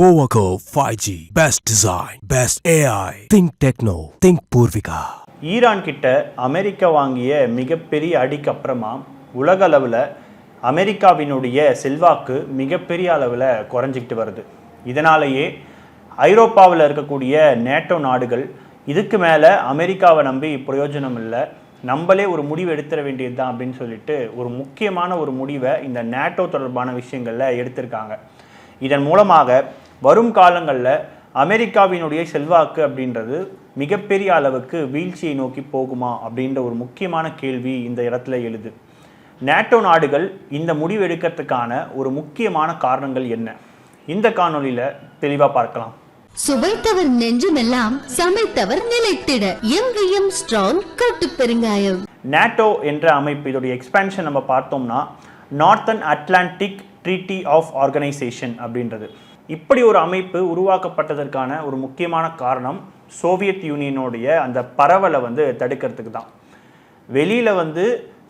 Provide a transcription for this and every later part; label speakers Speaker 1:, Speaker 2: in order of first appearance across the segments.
Speaker 1: போவகோ five G best design best AI think techno think Poorvika
Speaker 2: Iran கிட்ட America வாங்கிய மிகப்பெரிய அடிக்கு அப்புறமா உலக அளவில் அமெரிக்காவினுடைய செல்வாக்கு மிகப்பெரிய அளவில் குறைஞ்சிக்கிட்டு வருது. இதனாலேயே ஐரோப்பாவில் இருக்கக்கூடிய நேட்டோ நாடுகள் இதுக்கு மேலே அமெரிக்காவை நம்பி பிரயோஜனம் இல்லை. நம்மளே ஒரு முடிவு எடுத்துட வேண்டியது தான் அப்படின்னு சொல்லிட்டு ஒரு முக்கியமான ஒரு முடிவை இந்த நேட்டோ தொடர்பான விஷயங்களில் எடுத்திருக்காங்க. இதன் மூலமாக வரும் காலங்களில் அமெரிக்காவினுடைய செல்வாக்கு அப்படின்றது மிகப்பெரிய அளவுக்கு வீழ்ச்சியை நோக்கி போகுமா அப்படின்ற ஒரு முக்கியமான கேள்வி இந்த இடத்துல எழுது. நேட்டோ நாடுகள் இந்த முடிவு எடுக்கிறதுக்கான ஒரு முக்கியமான காரணங்கள் என்ன? இந்த காணொளியில் தெளிவாக பார்க்கலாம்.
Speaker 3: சுவைத்தவர் நெஞ்சுமெல்லாம் சமைத்தவர் நிலைத்திட எங்கேயும் ஸ்ட்ராங் கட்டு பெருங்காயம்.
Speaker 2: நேட்டோ என்ற அமைப்பு இதோடைய எக்ஸ்பேன்ஷன் நம்ம பார்த்தோம்னா northern Atlantic treaty of organisation அப்படின்றது. இப்படி ஒரு அமைப்பு உருவாக்கப்பட்டதற்கான ஒரு முக்கியமான காரணம் சோவியத் யூனியனுடைய அந்த பரவலை வந்து தடுக்கிறதுக்கு தான். வெளியில் வந்து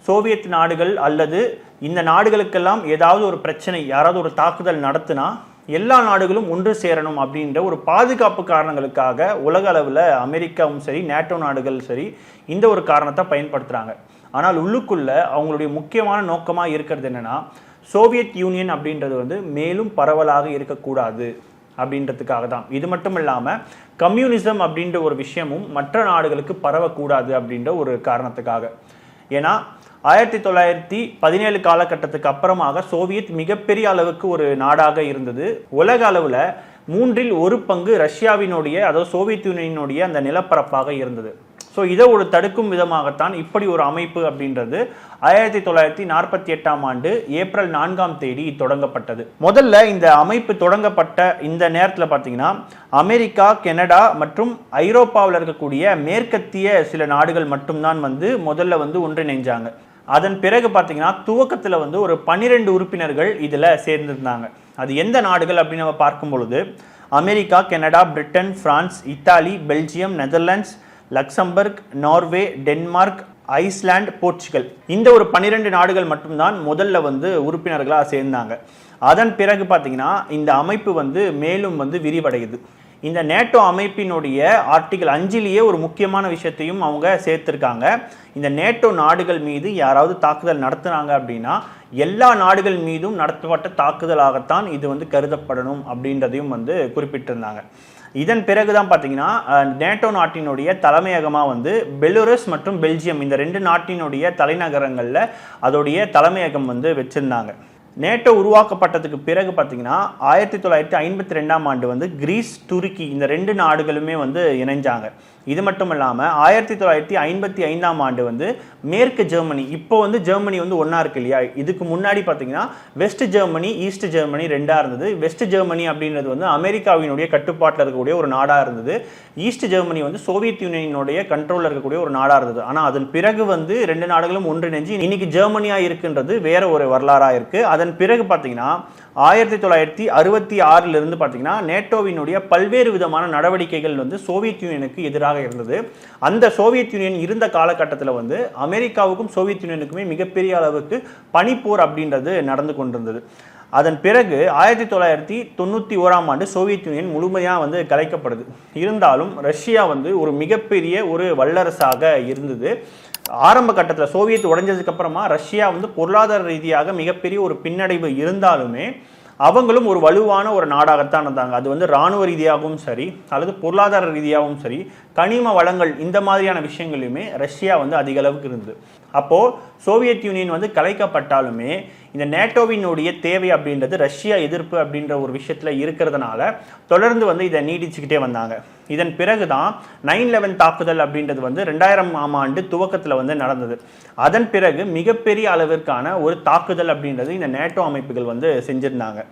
Speaker 2: சோவியத் நாடுகள் அல்லது இந்த நாடுகளுக்கெல்லாம் ஏதாவது ஒரு பிரச்சனை யாராவது ஒரு தாக்குதல் நடத்தினா எல்லா நாடுகளும் ஒன்று சேரணும் அப்படின்ற ஒரு பாதுகாப்பு காரணங்களுக்காக உலக அளவில் அமெரிக்காவும் சரி நேட்டோ நாடுகள் சரி இந்த ஒரு காரணத்தை பயன்படுத்துகிறாங்க ஆனால் உள்ளுக்குள்ளே அவங்களுடைய முக்கியமான நோக்கமாக இருக்கிறது என்னன்னா சோவியத் யூனியன் அப்படின்றது வந்து மேலும் பரவலாக இருக்கக்கூடாது அப்படின்றதுக்காக தான். இது மட்டும் இல்லாமல் கம்யூனிசம் அப்படின்ற ஒரு விஷயமும் மற்ற நாடுகளுக்கு பரவக்கூடாது அப்படின்ற ஒரு காரணத்துக்காக. ஏன்னா ஆயிரத்தி தொள்ளாயிரத்தி பதினேழு காலகட்டத்துக்கு அப்புறமாக சோவியத் மிகப்பெரிய அளவுக்கு ஒரு நாடாக இருந்தது. உலக அளவில் மூன்றில் ஒரு பங்கு ரஷ்யாவினுடைய அதாவது சோவியத் யூனியனுடைய அந்த நிலப்பரப்பாக இருந்தது. ஸோ இதை ஒரு தடுக்கும் விதமாகத்தான் இப்படி ஒரு அமைப்பு அப்படின்றது ஆயிரத்தி தொள்ளாயிரத்தி நாற்பத்தி எட்டாம் ஆண்டு ஏப்ரல் நான்காம் தேதி தொடங்கப்பட்டது. முதல்ல இந்த அமைப்பு தொடங்கப்பட்ட இந்த நேரத்தில் பார்த்தீங்கன்னா அமெரிக்கா கெனடா மற்றும் ஐரோப்பாவில் இருக்கக்கூடிய மேற்கத்திய சில நாடுகள் மட்டும்தான் வந்து முதல்ல வந்து ஒன்றிணைஞ்சாங்க. அதன் பிறகு பார்த்தீங்கன்னா துவக்கத்தில் வந்து ஒரு பன்னிரெண்டு உறுப்பினர்கள் இதில் சேர்ந்திருந்தாங்க. அது எந்த நாடுகள் அப்படின்னு நம்ம பார்க்கும் பொழுது America Canada Britain France Italy Belgium Netherlands Luxembourg Norway Denmark Iceland Portugal. இந்த ஒரு பன்னிரெண்டு நாடுகள் மட்டும்தான் முதல்ல வந்து உறுப்பினர்களாக சேர்ந்தாங்க. அதன் பிறகு பார்த்தீங்கன்னா இந்த அமைப்பு வந்து மேலும் வந்து விரிவடையுது. இந்த நேட்டோ அமைப்பினுடைய ஆர்டிகல் அஞ்சிலேயே ஒரு முக்கியமான விஷயத்தையும் அவங்க சேர்த்துருக்காங்க. இந்த நேட்டோ நாடுகள் மீது யாராவது தாக்குதல் நடத்துனாங்க அப்படின்னா எல்லா நாடுகள் மீதும் நடத்தப்பட்ட தாக்குதலாகத்தான் இது வந்து கருதப்படணும் அப்படின்றதையும் வந்து குறிப்பிட்டிருந்தாங்க. இதன் பிறகு தான் பார்த்தீங்கன்னா நேட்டோ நாட்டினுடைய தலைமையகமாக வந்து பெலுரஸ் மற்றும் பெல்ஜியம் இந்த ரெண்டு நாட்டினுடைய தலைநகரங்களில் அதோடைய தலைமையகம் வந்து வச்சுருந்தாங்க. நேட்டோ உருவாக்கப்பட்டதுக்கு பிறகு பார்த்தீங்கன்னா ஆயிரத்தி தொள்ளாயிரத்தி ஐம்பத்தி ரெண்டாம் ஆண்டு வந்து கிரீஸ் துருக்கி இந்த ரெண்டு நாடுகளுமே வந்து இணைஞ்சாங்க. இது மட்டும் இல்லாமல் ஆயிரத்தி தொள்ளாயிரத்தி ஐம்பத்தி ஐந்தாம் ஆண்டு வந்து மேற்கு ஜெர்மனி இப்போ வந்து ஜெர்மனி வந்து ஒன்றா இருக்கு இல்லையா? இதுக்கு முன்னாடி பார்த்தீங்கன்னா வெஸ்ட் ஜெர்மனி ஈஸ்ட் ஜெர்மனி ரெண்டாக இருந்தது. வெஸ்ட் ஜெர்மனி அப்படின்றது வந்து அமெரிக்காவினுடைய கட்டுப்பாட்டில் இருக்கக்கூடிய ஒரு நாடாக இருந்தது. ஈஸ்ட் ஜெர்மனி வந்து சோவியத் யூனியனுடைய கண்ட்ரோலில் இருக்கக்கூடிய ஒரு நாடாக இருந்தது. ஆனால் அதன் பிறகு வந்து ரெண்டு நாடுகளும் ஒன்றிணைஞ்சு இன்னைக்கு ஜெர்மனியாக இருக்குன்றது வேற ஒரு வரலாறாக இருக்குது அதன் பிறகு பார்த்தீங்கன்னா ஆயிரத்தி தொள்ளாயிரத்தி அறுபத்தி ஆறிலிருந்து பார்த்தீங்கன்னா நேட்டோவினுடைய பல்வேறு விதமான நடவடிக்கைகள் வந்து சோவியத் யூனியனுக்கு எதிராக இருந்தது. அந்த சோவியத் யூனியன் இருந்த காலகட்டத்தில் வந்து அமெரிக்காவுக்கும் சோவியத் யூனியனுக்குமே மிகப்பெரிய அளவுக்கு பனிப்போர் அப்படின்றது நடந்து கொண்டிருந்தது. அதன் பிறகு ஆயிரத்தி தொள்ளாயிரத்தி தொண்ணூற்றி ஓராம் ஆண்டு சோவியத் யூனியன் முழுமையாக வந்து கலைக்கப்படுது. இருந்தாலும் ரஷ்யா வந்து ஒரு மிகப்பெரிய ஒரு வல்லரசாக இருந்தது. ஆரம்ப கட்டத்தில் சோவியத் உடைஞ்சதுக்கப்புறமா ரஷ்யா வந்து பொருளாதார ரீதியாக மிகப்பெரிய ஒரு பின்னடைவு இருந்தாலுமே அவங்களும் ஒரு வலுவான ஒரு நாடாகத்தான் இருந்தாங்க. அது வந்து இராணுவ ரீதியாகவும் சரி அல்லது பொருளாதார ரீதியாகவும் சரி கனிம வளங்கள் இந்த மாதிரியான விஷயங்களையுமே ரஷ்யா வந்து அதிக அளவுக்கு இருந்தது. அப்போது சோவியத் யூனியன் வந்து கலைக்கப்பட்டாலுமே இந்த நேட்டோவினுடைய தேவை அப்படின்றது ரஷ்யா எதிர்ப்பு அப்படின்ற ஒரு விஷயத்தில் இருக்கிறதுனால தொடர்ந்து வந்து இதை நீடிச்சுக்கிட்டே வந்தாங்க. இதன் பிறகு தான் நைன் லெவன் தாக்குதல் அப்படின்றது வந்து ரெண்டாயிரம் ஆம் ஆண்டு துவக்கத்தில் வந்து நடந்தது. அதன் பிறகு மிகப்பெரிய அளவிற்கான ஒரு தாக்குதல் அப்படின்றது இந்த நேட்டோ அமைப்புகள் வந்து செஞ்சிருந்தாங்க.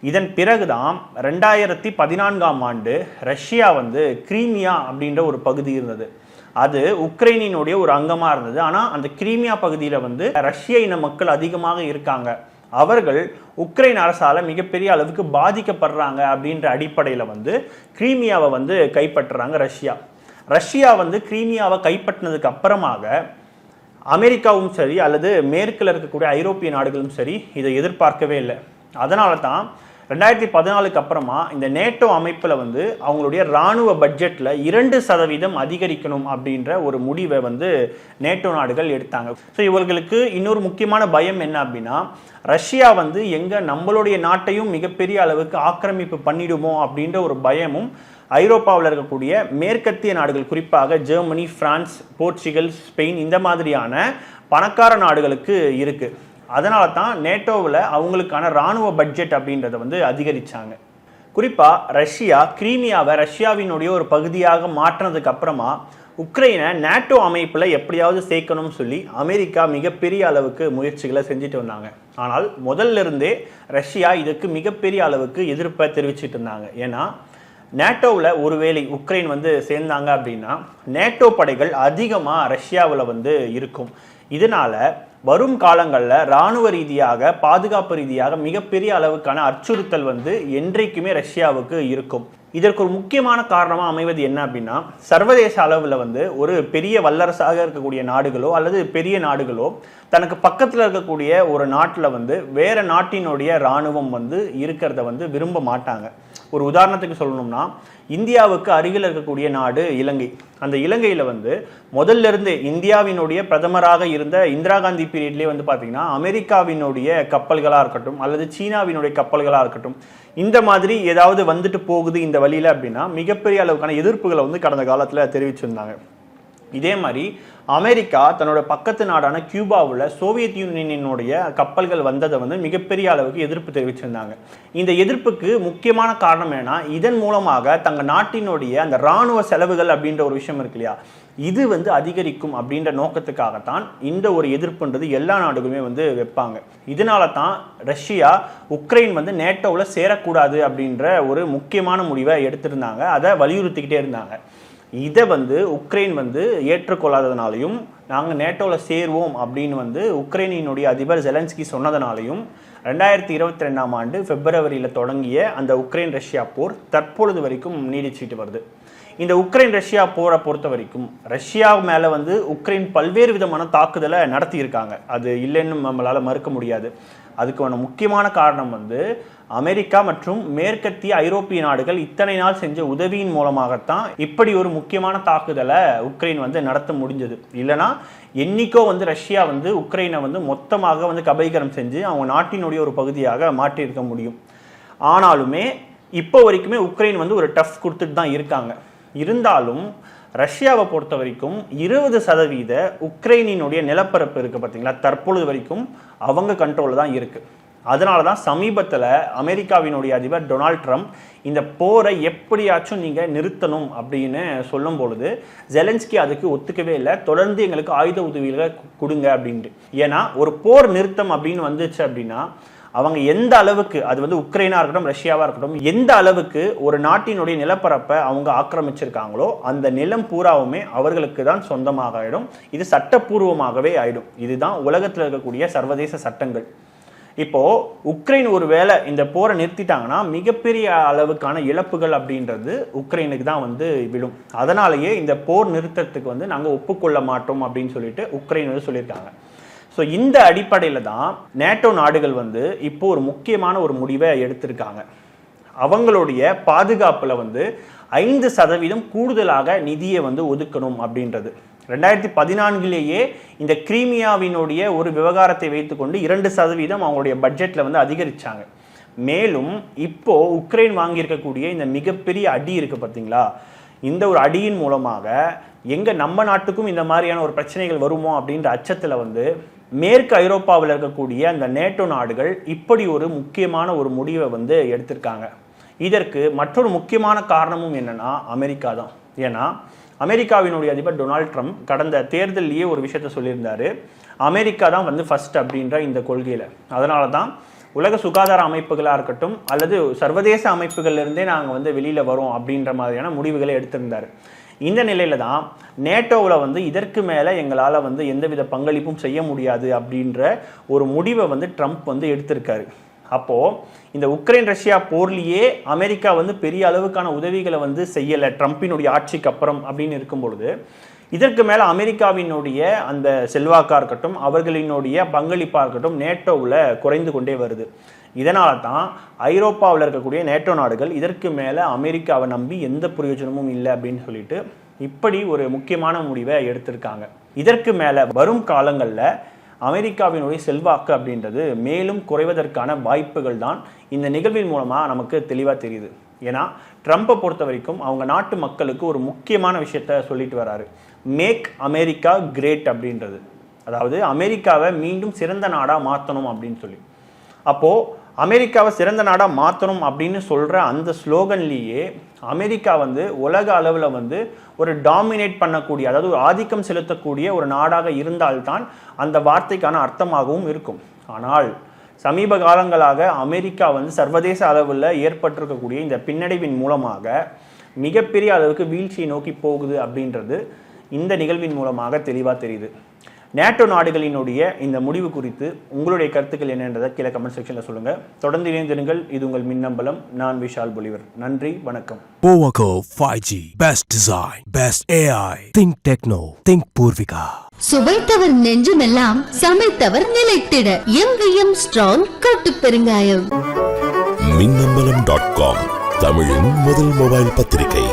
Speaker 2: இதன் பிறகுதான் ரெண்டாயிரத்தி பதினான்காம் ஆண்டு ரஷ்யா வந்து கிரீமியா அப்படின்ற ஒரு பகுதி இருந்தது. அது உக்ரைனினுடைய ஒரு அங்கமாக இருந்தது. ஆனால் அந்த கிரீமியா பகுதியில் வந்து ரஷ்ய இன மக்கள் அதிகமாக இருக்காங்க. அவர்கள் உக்ரைன் அரசால் மிகப்பெரிய அளவுக்கு பாதிக்கப்படுறாங்க அப்படின்ற அடிப்படையில் வந்து கிரீமியாவை வந்து கைப்பற்றுறாங்க ரஷ்யா. ரஷ்யா வந்து கிரீமியாவை கைப்பற்றினதுக்கு அப்புறமாக அமெரிக்காவும் சரி அல்லது மேற்கில் இருக்கக்கூடிய ஐரோப்பிய நாடுகளும் சரி இதை எதிர்பார்க்கவே இல்லை. அதனால தான் ரெண்டாயிரத்தி பதினாலுக்கு அப்புறமா இந்த நேட்டோ அமைப்பில் வந்து அவங்களுடைய இராணுவ பட்ஜெட்டில் இரண்டு சதவீதம் அதிகரிக்கணும் அப்படின்ற ஒரு முடிவை வந்து நேட்டோ நாடுகள் எடுத்தாங்க. ஸோ இவர்களுக்கு இன்னொரு முக்கியமான பயம் என்ன அப்படின்னா ரஷ்யா வந்து எங்கே நம்மளுடைய நாட்டையும் மிகப்பெரிய அளவுக்கு ஆக்கிரமிப்பு பண்ணிடுமோ அப்படின்ற ஒரு பயமும் ஐரோப்பாவில் இருக்கக்கூடிய மேற்கத்திய நாடுகள் குறிப்பாக ஜெர்மனி பிரான்ஸ் போர்ச்சுகல் ஸ்பெயின் இந்த மாதிரியான பணக்கார நாடுகளுக்கு இருக்குது அதனால தான் நேட்டோவில் அவங்களுக்கான இராணுவ பட்ஜெட் அப்படின்றத வந்து அதிகரித்தாங்க குறிப்பாக ரஷ்யா கிரீமியாவை ரஷ்யாவினுடைய ஒரு பகுதியாக மாற்றினதுக்கு அப்புறமா உக்ரைனை நேட்டோ அமைப்பில் எப்படியாவது சேர்க்கணும்னு சொல்லி அமெரிக்கா மிகப்பெரிய அளவுக்கு முயற்சிகளை செஞ்சுட்டு வந்தாங்க. ஆனால் முதல்ல இருந்தே ரஷ்யா இதுக்கு மிகப்பெரிய அளவுக்கு எதிர்ப்பை தெரிவிச்சிட்டு இருந்தாங்க. ஏன்னா நேட்டோவில் ஒருவேளை உக்ரைன் வந்து சேர்ந்தாங்க அப்படின்னா நேட்டோ படைகள் அதிகமாக ரஷ்யாவில் வந்து இருக்கும். இதனால் வரும் காலங்களில் இராணுவ ரீதியாக பாதுகாப்பு ரீதியாக மிகப்பெரிய அளவுக்கான அச்சுறுத்தல் வந்து என்றைக்குமே ரஷ்யாவுக்கு இருக்கும். இதற்கு ஒரு முக்கியமான காரணமாக அமைவது என்ன அப்படின்னா சர்வதேச அளவில் வந்து ஒரு பெரிய வல்லரசாக இருக்கக்கூடிய நாடுகளோ அல்லது பெரிய நாடுகளோ தனக்கு பக்கத்தில் இருக்கக்கூடிய ஒரு நாட்டில் வந்து வேற நாட்டினுடைய இராணுவம் வந்து இருக்கிறத வந்து விரும்ப மாட்டாங்க. ஒரு உதாரணத்துக்கு சொல்லணும்னா இந்தியாவுக்கு அருகில் இருக்கக்கூடிய நாடு இலங்கை. அந்த இலங்கையில் வந்து முதல்ல இருந்தே இந்தியாவினுடைய பிரதமராக இருந்த இந்திரா காந்தி பீரியட்லேயே வந்து பார்த்தீங்கன்னா அமெரிக்காவினுடைய கப்பல்களாக இருக்கட்டும் அல்லது சீனாவினுடைய கப்பல்களாக இருக்கட்டும் இந்த மாதிரி ஏதாவது வந்துட்டு போகுது இந்த வழியில் அப்படின்னா மிகப்பெரிய அளவுக்கான எதிர்ப்புகளை வந்து கடந்த காலத்தில் தெரிவிச்சிருந்தாங்க. இதே மாதிரி அமெரிக்கா தன்னோட பக்கத்து நாடான கியூபாவில் சோவியத் யூனியனுடைய கப்பல்கள் வந்ததை வந்து மிகப்பெரிய அளவுக்கு எதிர்ப்பு தெரிவிச்சிருந்தாங்க. இந்த எதிர்ப்புக்கு முக்கியமான காரணம் என்னன்னா இதன் மூலமாக தங்க நாட்டினுடைய அந்த இராணுவ செலவுகள் அப்படின்ற ஒரு விஷயம் இருக்கு இல்லையா? இது வந்து அதிகரிக்கும் அப்படின்ற நோக்கத்துக்காகத்தான் இந்த ஒரு எதிர்ப்புன்றது எல்லா நாடுகளுமே வந்து வைப்பாங்க. இதனால தான் ரஷ்யா உக்ரைன் வந்து நேட்டோவில் சேரக்கூடாது அப்படின்ற ஒரு முக்கியமான முடிவை எடுத்திருந்தாங்க. அதை வலியுறுத்திக்கிட்டே இருந்தாங்க. இதை வந்து உக்ரைன் வந்து ஏற்றுக்கொள்ளாததுனாலையும் நாங்கள் நேட்டோவில் சேருவோம் அப்படின்னு வந்து உக்ரைனினுடைய அதிபர் ஜெலன்ஸ்கி சொன்னதுனாலையும் ரெண்டாயிரத்தி இருபத்தி ரெண்டாம் ஆண்டு பிப்ரவரியில் தொடங்கிய அந்த உக்ரைன் ரஷ்யா போர் தற்பொழுது வரைக்கும் நீடிச்சிட்டு வருது. இந்த உக்ரைன் ரஷ்யா போரை பொறுத்த வரைக்கும் ரஷ்யா மேலே வந்து உக்ரைன் பல்வேறு விதமான தாக்குதலை நடத்தியிருக்காங்க. அது இல்லைன்னு நம்மளால் மறுக்க முடியாது. அதுக்கான முக்கியமான காரணம் வந்து அமெரிக்கா மற்றும் மேற்கத்திய ஐரோப்பிய நாடுகள் இத்தனை நாள் செஞ்ச உதவியின் மூலமாகத்தான் இப்படி ஒரு முக்கியமான தாக்குதலை உக்ரைன் வந்து நடத்த முடிஞ்சது. இல்லைனா என்னைக்கோ வந்து ரஷ்யா வந்து உக்ரைனை வந்து மொத்தமாக வந்து கபைகரம் செஞ்சு அவங்க நாட்டினுடைய ஒரு பகுதியாக மாற்றியிருக்க முடியும். ஆனாலுமே இப்போ வரைக்குமே உக்ரைன் வந்து ஒரு டஃப் கொடுத்துட்டு தான் இருக்காங்க. இருந்தாலும் ரஷ்யாவை பொறுத்த வரைக்கும் இருபது சதவீத உக்ரைனினுடைய நிலப்பரப்பு இருக்குது பார்த்தீங்களா? தற்பொழுது வரைக்கும் அவங்க கண்ட்ரோலில் தான் இருக்குது அதனால தான் சமீபத்தில் அமெரிக்காவினுடைய அதிபர் டொனால்ட் ட்ரம்ப் இந்த போரை எப்படியாச்சும் நீங்கள் நிறுத்தணும் அப்படின்னு சொல்லும் பொழுது ஜெலன்ஸ்கி அதுக்கு ஒத்துக்கவே இல்லை. தொடர்ந்து எங்களுக்கு ஆயுத உதவிகளை கொடுங்க அப்படின்ட்டு. ஏன்னா ஒரு போர் நிறுத்தம் அப்படின்னு வந்துச்சு அப்படின்னா அவங்க எந்த அளவுக்கு அது வந்து உக்ரைனா இருக்கட்டும் ரஷ்யாவா இருக்கட்டும் எந்த அளவுக்கு ஒரு நாட்டினுடைய நிலப்பரப்பை அவங்க ஆக்கிரமிச்சிருக்காங்களோ அந்த நிலம் பூராவுமே அவர்களுக்கு தான் சொந்தமாக ஆயிடும் இது சட்டப்பூர்வமாகவே ஆயிடும். இதுதான் உலகத்தில் இருக்கக்கூடிய சர்வதேச சட்டங்கள். இப்போ உக்ரைன் ஒரு வேளை இந்த போரை நிறுத்திட்டாங்கன்னா மிகப்பெரிய அளவுக்கான இழப்புகள் அப்படின்றது உக்ரைனுக்கு தான் வந்து விழும். அதனாலேயே இந்த போர் நிறுத்தத்துக்கு வந்து நாங்கள் ஒப்புக்கொள்ள மாட்டோம் அப்படின்னு சொல்லிட்டு உக்ரைன் வந்து சொல்லியிருக்காங்க. ஸோ இந்த அடிப்படையில் தான் நேட்டோ நாடுகள் வந்து இப்போ ஒரு முக்கியமான ஒரு முடிவை எடுத்திருக்காங்க. அவங்களுடைய பாதுகாப்பில் வந்து ஐந்து சதவீதம் கூடுதலாக நிதியை வந்து ஒதுக்கணும் அப்படின்றது. ரெண்டாயிரத்தி பதினான்கிலேயே இந்த கிரீமியாவினுடைய ஒரு விவகாரத்தை வைத்துக்கொண்டு இரண்டு சதவீதம் அவங்களுடைய பட்ஜெட்டில் வந்து அதிகரிச்சாங்க. மேலும் இப்போ உக்ரைன் வாங்கியிருக்கக்கூடிய இந்த மிகப்பெரிய அடி இருக்கு பார்த்தீங்களா? இந்த ஒரு அடியின் மூலமாக எங்கே நம்ம நாட்டுக்கும் இந்த மாதிரியான ஒரு பிரச்சனைகள் வருமோ அப்படின்ற அச்சத்தில் வந்து மேற்கு ஐரோப்பாவில் இருக்கக்கூடிய அந்த நேட்டோ நாடுகள் இப்படி ஒரு முக்கியமான ஒரு முடிவை வந்து எடுத்திருக்காங்க. இதற்கு மற்றொரு முக்கியமான காரணமும் என்னன்னா அமெரிக்கா தான். ஏன்னா அமெரிக்காவினுடைய அதிபர் டொனால்ட் ட்ரம்ப் கடந்த தேர்தலிலேயே ஒரு விஷயத்த சொல்லியிருந்தாரு. அமெரிக்கா தான் வந்து ஃபர்ஸ்ட் அப்படின்ற இந்த கொள்கையில். அதனால தான் உலக சுகாதார அமைப்புகளாக இருக்கட்டும் அல்லது சர்வதேச அமைப்புகள்லேருந்தே நாங்கள் வந்து வெளியில் வரோம் அப்படின்ற மாதிரியான முடிவுகளை எடுத்திருந்தார். இந்த நிலையில தான் நேட்டோவில் வந்து இதற்கு மேலே எங்களால் வந்து எந்தவித பங்களிப்பும் செய்ய முடியாது அப்படின்ற ஒரு முடிவை வந்து ட்ரம்ப் வந்து எடுத்திருக்காரு. அப்போ இந்த உக்ரைன் ரஷ்யா போர்லேயே அமெரிக்கா வந்து பெரிய அளவுக்கான உதவிகளை வந்து செய்யலை ட்ரம்ப்பினுடைய ஆட்சிக்கு அப்புறம் அப்படின்னு இருக்கும் பொழுது இதற்கு மேலே அமெரிக்காவினுடைய அந்த செல்வாக்கா இருக்கட்டும் அவர்களினுடைய பங்களிப்பாக இருக்கட்டும் நேட்டோவில் குறைந்து கொண்டே வருது. இதனால தான் ஐரோப்பாவில் இருக்கக்கூடிய நேட்டோ நாடுகள் இதற்கு மேலே அமெரிக்காவை நம்பி எந்த பிரயோஜனமும் இல்லை அப்படின்னு சொல்லிட்டு இப்படி ஒரு முக்கியமான முடிவை எடுத்திருக்காங்க. இதற்கு மேலே வரும் காலங்களில் அமெரிக்காவினுடைய செல்வாக்கு அப்படின்றது மேலும் குறைவதற்கான வாய்ப்புகள் தான் இந்த நிகழ்வின் மூலமாக நமக்கு தெளிவாக தெரியுது. ஏன்னா ட்ரம்ப்பை பொறுத்த வரைக்கும் அவங்க நாட்டு மக்களுக்கு ஒரு முக்கியமான விஷயத்த சொல்லிட்டு வராரு. மேக் அமெரிக்கா கிரேட் அப்படின்றது. அதாவது அமெரிக்காவை மீண்டும் சிறந்த நாடாக மாற்றணும் அப்படின்னு சொல்லி. அப்போது அமெரிக்காவை சிறந்த நாடாக மாற்றணும் அப்படின்னு சொல்கிற அந்த ஸ்லோகன்லேயே அமெரிக்கா வந்து உலக அளவில் வந்து ஒரு டாமினேட் பண்ணக்கூடிய அதாவது ஒரு ஆதிக்கம் செலுத்தக்கூடிய ஒரு நாடாக இருந்தால்தான் அந்த வார்த்தைக்கான அர்த்தமாகவும் இருக்கும். ஆனால் சமீப காலங்களாக அமெரிக்கா வந்து சர்வதேச அளவில் ஏற்பட்டிருக்கக்கூடிய இந்த பின்னடைவின் மூலமாக மிகப்பெரிய அளவுக்கு வீழ்ச்சியை நோக்கி போகுது அப்படின்றது இந்த நிகழ்வின் மூலமாக தெளிவாக தெரியுது. நேட்டோ நாடுகளினுடைய இந்த முடிவு குறித்து உங்களுடைய கருத்துக்கள் என்னன்றதை கீழே கமெண்ட் செக்ஷனில் சொல்லுங்கள் தொடர்ந்து இணைந்திருங்கள் இது உங்கள் மின்னம்பலம் நான் விஷால் பொலிவர் நன்றி வணக்கம்
Speaker 1: 5G. Best design. Best AI. Think techno. Think Purvika.
Speaker 3: சுவைத்தவர் நெஞ்சுமெல்லாம் சமைத்தவர் நிலைத்திட எங்கேயும் ஸ்ட்ராங் கட்டு பெருங்காயம்
Speaker 4: மின்னம்பலம் டாட் காம் தமிழின் முதல் மொபைல் பத்திரிகை